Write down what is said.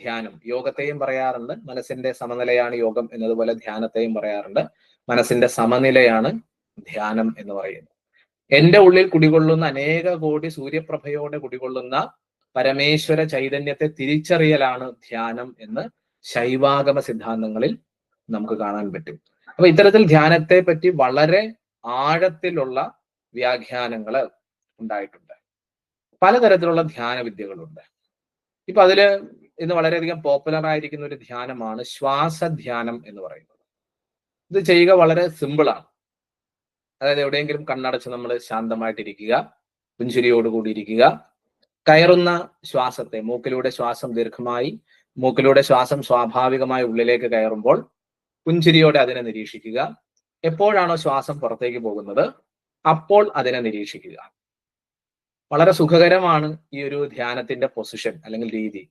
ധ്യാനം. യോഗത്തെയും പറയാറുണ്ട്. മനസ്സിന്റെ സമനിലയാണ് യോഗം എന്നതുപോലെ ധ്യാനത്തെയും പറയാറുണ്ട്. മനസ്സിന്റെ സമനിലയാണ് ധ്യാനം എന്ന് പറയുന്നത്. എന്റെ ഉള്ളിൽ കുടികൊള്ളുന്ന അനേക കോടി സൂര്യപ്രഭയോടെ കുടികൊള്ളുന്ന പരമേശ്വര ചൈതന്യത്തെ തിരിച്ചറിയലാണ് ധ്യാനം എന്ന് ശൈവാഗമ സിദ്ധാന്തങ്ങളിൽ നമുക്ക് കാണാൻ പറ്റും. അപ്പൊ ഇത്തരത്തിൽ ധ്യാനത്തെ പറ്റി വളരെ ആഴത്തിലുള്ള വ്യാഖ്യാനങ്ങൾ ഉണ്ടായിട്ടുണ്ട്. പലതരത്തിലുള്ള ധ്യാന വിദ്യകളുണ്ട് ഇപ്പൊ അതിൽ ഇന്ന് വളരെയധികം പോപ്പുലർ ആയിരിക്കുന്ന ഒരു ധ്യാനമാണ് ശ്വാസധ്യാനം എന്ന് പറയുന്നത്. ഇത് ചെയ്യുക വളരെ സിമ്പിളാണ് അതായത് എവിടെയെങ്കിലും കണ്ണടച്ച് നമ്മൾ ശാന്തമായിട്ടിരിക്കുക പുഞ്ചിരിയോടുകൂടി ഇരിക്കുക കയറുന്ന ശ്വാസത്തെ മൂക്കിലൂടെ ശ്വാസം ദീർഘമായി മൂക്കിലൂടെ ശ്വാസം സ്വാഭാവികമായി ഉള്ളിലേക്ക് കയറുമ്പോൾ പുഞ്ചിരിയോടെ അതിനെ നിരീക്ഷിക്കുക. എപ്പോഴാണോ ശ്വാസം പുറത്തേക്ക് പോകുന്നത് അപ്പോൾ അതിനെ നിരീക്ഷിക്കുക. വളരെ സുഖകരമാണ് ഈ ഒരു ധ്യാനത്തിന്റെ പൊസിഷൻ അല്ലെങ്കിൽ രീതി.